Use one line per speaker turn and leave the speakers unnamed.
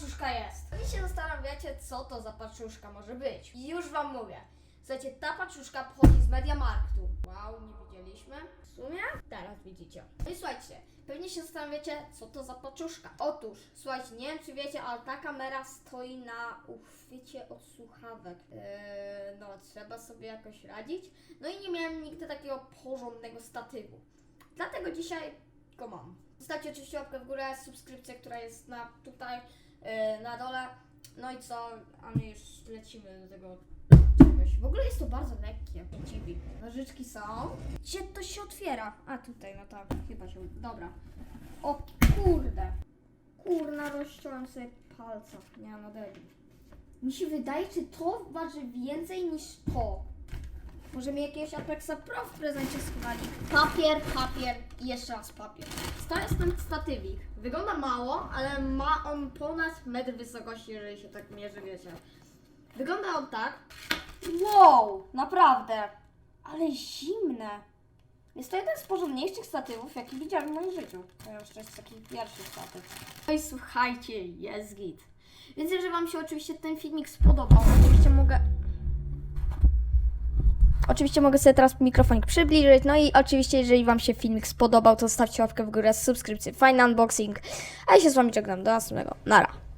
paczuszka jest? Wy się zastanawiacie, co to za paczuszka może być. I już wam mówię. Słuchajcie, ta paczuszka pochodzi z Mediamarktu. Wow, nie widzieliśmy. W sumie teraz widzicie. No i słuchajcie, pewnie się zastanawiacie, co to za paczuszka. Otóż, słuchajcie, nie wiem czy wiecie, ale ta kamera stoi na uchwycie od słuchawek. Eee, no, trzeba sobie jakoś radzić. No i nie miałem nigdy takiego porządnego statywu. Dlatego dzisiaj go mam. Zostawcie oczywiście łapkę w górę, subskrypcję, która jest na tutaj, yy, na dole. No i co, a my już lecimy do tego czegoś. W ogóle jest to bardzo lekkie, dziwi. Nożyczki są. Gdzie to się otwiera? A tutaj, no tak, chyba się, dobra. O kurde. Kurna, rozciąłem sobie palca. Nie no debil. Mi się wydaje, czy to waży więcej niż to. Może mi jakiegoś Apexa Pro w prezencie schowali. Papier, papier i jeszcze raz papier. To jest ten statywik. Wygląda mało, ale ma on ponad metr wysokości, jeżeli się tak mierzy, wiecie. Wygląda on tak. Wow, naprawdę. Ale zimne. Jest to jeden z porządniejszych statywów, jaki widziałem w moim życiu. To już jest taki pierwszy statyw. No i słuchajcie, jest git. Więc jeżeli Wam się oczywiście ten filmik spodobał, oczywiście mogę Oczywiście mogę sobie teraz mikrofonik przybliżyć. No i oczywiście, jeżeli Wam się filmik spodobał, to zostawcie łapkę w górę, subskrypcję, fajny unboxing. A ja się z Wami żegnam. Do następnego. Nara.